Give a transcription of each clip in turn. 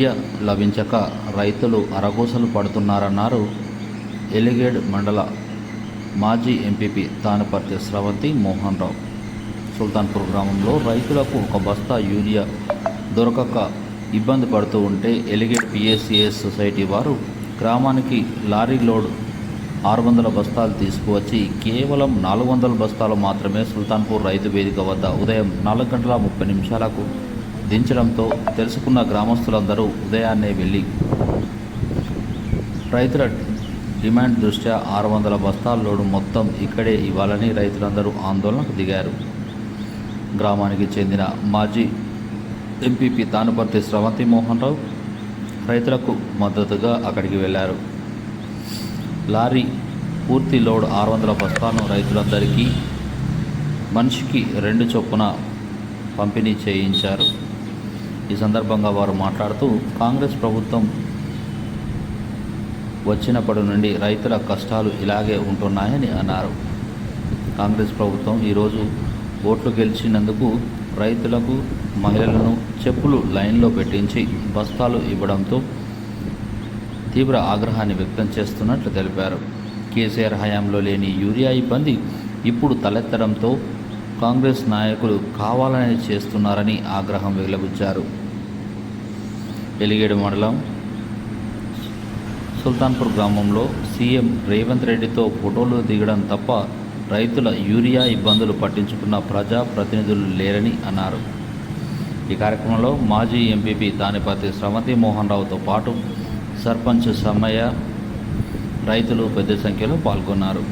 Urea లభించక రైతులు అరగోసలు పడుతున్నారన్నారు ఎలిగేడ్ మండల మాజీ ఎంపీపీ తానపర్తి స్రవంతి మోహన్ రావు. సుల్తాన్పూర్ గ్రామంలో రైతులకు ఒక బస్తా యూరియా దొరకక ఇబ్బంది పడుతూ ఉంటే ఎలిగేట్ పిఎస్సిఎస్ సొసైటీ వారు గ్రామానికి లారీ లోడ్ ఆరు వందల బస్తాలు తీసుకువచ్చి కేవలం నాలుగు వందల బస్తాలు మాత్రమే సుల్తాన్పూర్ రైతు వేదిక వద్ద ఉదయం నాలుగు గంటల ముప్పై నిమిషాలకు దించడంతో తెలుసుకున్న గ్రామస్తులందరూ ఉదయాన్నే వెళ్ళి రైతుల డిమాండ్ దృష్ట్యా ఆరు వందల బస్తాల లోడు మొత్తం ఇక్కడే ఇవ్వాలని రైతులందరూ ఆందోళనకు దిగారు. గ్రామానికి చెందిన మాజీ ఎంపీపీ తానుపర్తి స్రవంతి మోహన్ రావు రైతులకు మద్దతుగా అక్కడికి వెళ్ళారు. లారీ పూర్తి లోడ్ ఆరు వందల బస్తాలను రైతులందరికీ మనిషికి రెండు చొప్పున పంపిణీ చేయించారు. ఈ సందర్భంగా వారు మాట్లాడుతూ కాంగ్రెస్ ప్రభుత్వం వచ్చినప్పటి నుండి రైతుల కష్టాలు ఇలాగే ఉంటున్నాయని అన్నారు. కాంగ్రెస్ ప్రభుత్వం ఈరోజు ఓట్లు గెలిచినందుకు రైతులకు మహిళలను చెప్పులు లైన్లో పెట్టించి బస్తాలు ఇవ్వడంతో తీవ్ర ఆగ్రహాన్ని వ్యక్తం చేస్తున్నట్లు తెలిపారు. కేసీఆర్ హయాంలో లేని యూరియా ఇబ్బంది ఇప్పుడు తలెత్తడంతో కాంగ్రెస్ నాయకులు కావాలని చేస్తున్నారని ఆగ్రహం వెలుబుచ్చారు ఎలిగేడు మండలం సుల్తాన్పూర్ గ్రామంలో సీఎం రేవంత్ రెడ్డితో ఫోటోలు దిగడం తప్ప రైతుల యూరియా ఇబ్బందులు పట్టించుకున్న ప్రజా ప్రతినిధులు లేరని అన్నారు. ఈ కార్యక్రమంలో మాజీ ఎంపీపీ దానిపతి శ్రవంతి మోహన్ రావుతో పాటు సర్పంచ్ సమ్మయ్య రైతులు పెద్ద సంఖ్యలో పాల్గొన్నారు.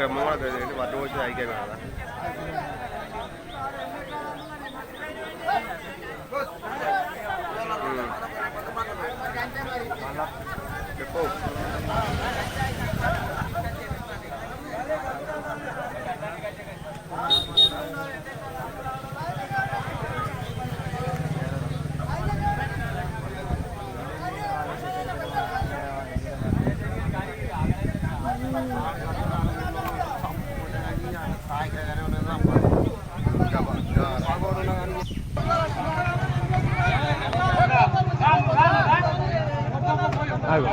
ఇక్కడ తెలియదు వడ్డు వచ్చి ఐకేబీ కదా చెప్పు. ఆగు